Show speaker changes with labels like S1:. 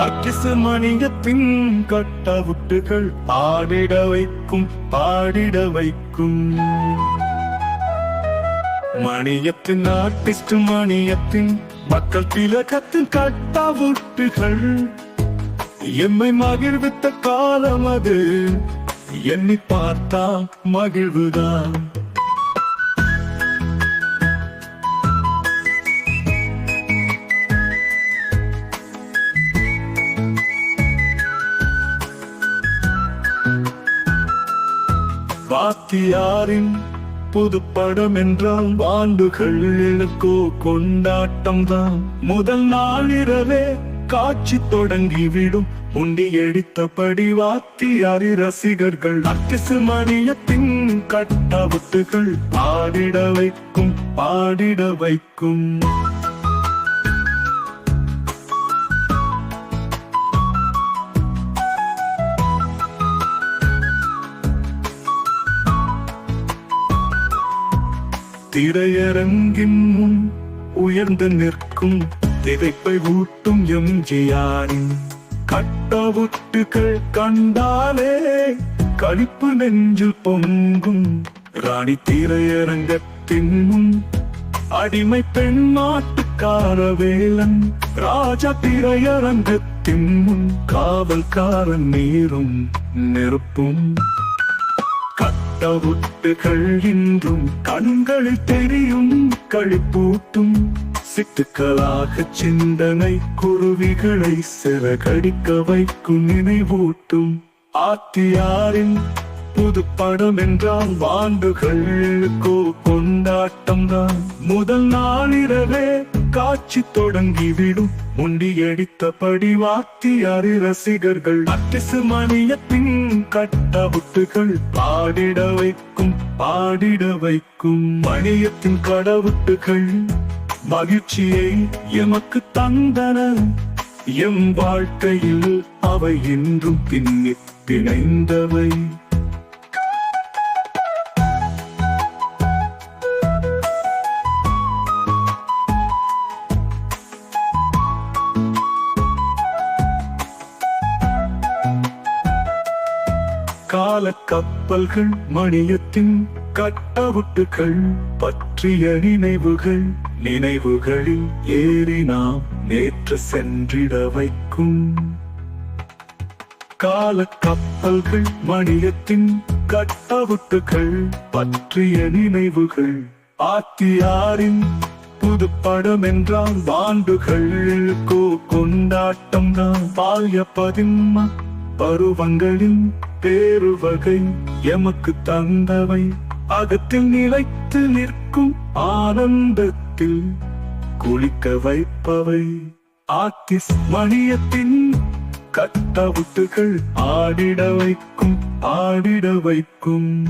S1: அக்கிசு மணியத்தின் கட்டவுட்டுகள் ஆடிட வைக்கும் பாடிட வைக்கும். மணியத்தின் ஆர்டிஸ்ட் மணியத்தின் மக்கள் திலகத்தின் கட்டவுட்டுகள் எம்மை மகிழ்வித்த காலம் அது எண்ணி பார்த்தா மகிழ்வுதான். வாத்தியாரின் புதுப்படம் என்றால் ஆண்டுகள் இழக்கோ கொண்டாட்டம் தான் முதல் நாளிரவே காட்சி தொடங்கிவிடும். உண்டி எடுத்தபடி வாத்தியாரி ரசிகர்கள் அக்கிசு மணியத்தின் கட்டவுட்டுகள் ஆடிட வைக்கும் பாடிட வைக்கும். திரையரங்கின் முன் உயர்ந்து நிற்கும் திரைப்பை ஊட்டும் எம்ஜிஆரின் கட்டவுட்டுகள் கண்டாலே கழிப்பு நெஞ்சில் பொங்கும் ராணி திரையரங்கத்தின் முன் அடிமை பெண் நாட்டுக்கார வேலன் ராஜா திரையரங்கத்தின் முன் காவல்காரன் நீரும் நெருப்பும் கட்டவுட்டுகள் இன்றும் கண்களில் தெரியும் கழிப்பூட்டும். சிட்டுக்களாக சிந்தனை குருவிகளை சிறகடிக்க வைக்கும் நினைவூட்டும். ஆத்தியாரின் புது படம் என்றால் வாண்டுகளுக்கோ கொண்டாட்டம் தான் முதல் நாளிரவே காட்சி தொடங்கிவிடும். முண்டியடித்தபடி வாத்தியாரி ரசிகர்கள் அத்திசு மணியத்தின் கட்ட கட்டவுட்டுகள் பாடிட வைக்கும் பாடிட வைக்கும் மணியத்தின் கடவுட்டுகள். மகிழ்ச்சியை எமக்கு தந்தன எம் வாழ்க்கையில் அவை என்றும் பின்னி பிணைந்தவை. கால கப்பல்கள் மணியத்தின் கட்டவுட்டுகள் பற்றிய நினைவுகள் நினைவுகளில் ஏறி நாம் நேற்று சென்றிட வைக்கும். கால கப்பல்கள் மணியத்தின் கட்டவுட்டுகள் பற்றிய நினைவுகள் ஆத்தியாரின் புது படம் என்றால் வாண்டுகளுக்கோ கொண்டாட்டம் தான். பால்ய பதின்ம பருவங்களின் பேருவகை எமக்கு தந்தவை. அகத்தில் நிலைத்து நிற்கும் ஆனந்தத்தில் குளிக்க வைப்பவை. ஆத்திஸ் மணியத்தின் கட்டவுட்டுகள் ஆடிட வைக்கும் ஆடிட வைக்கும்.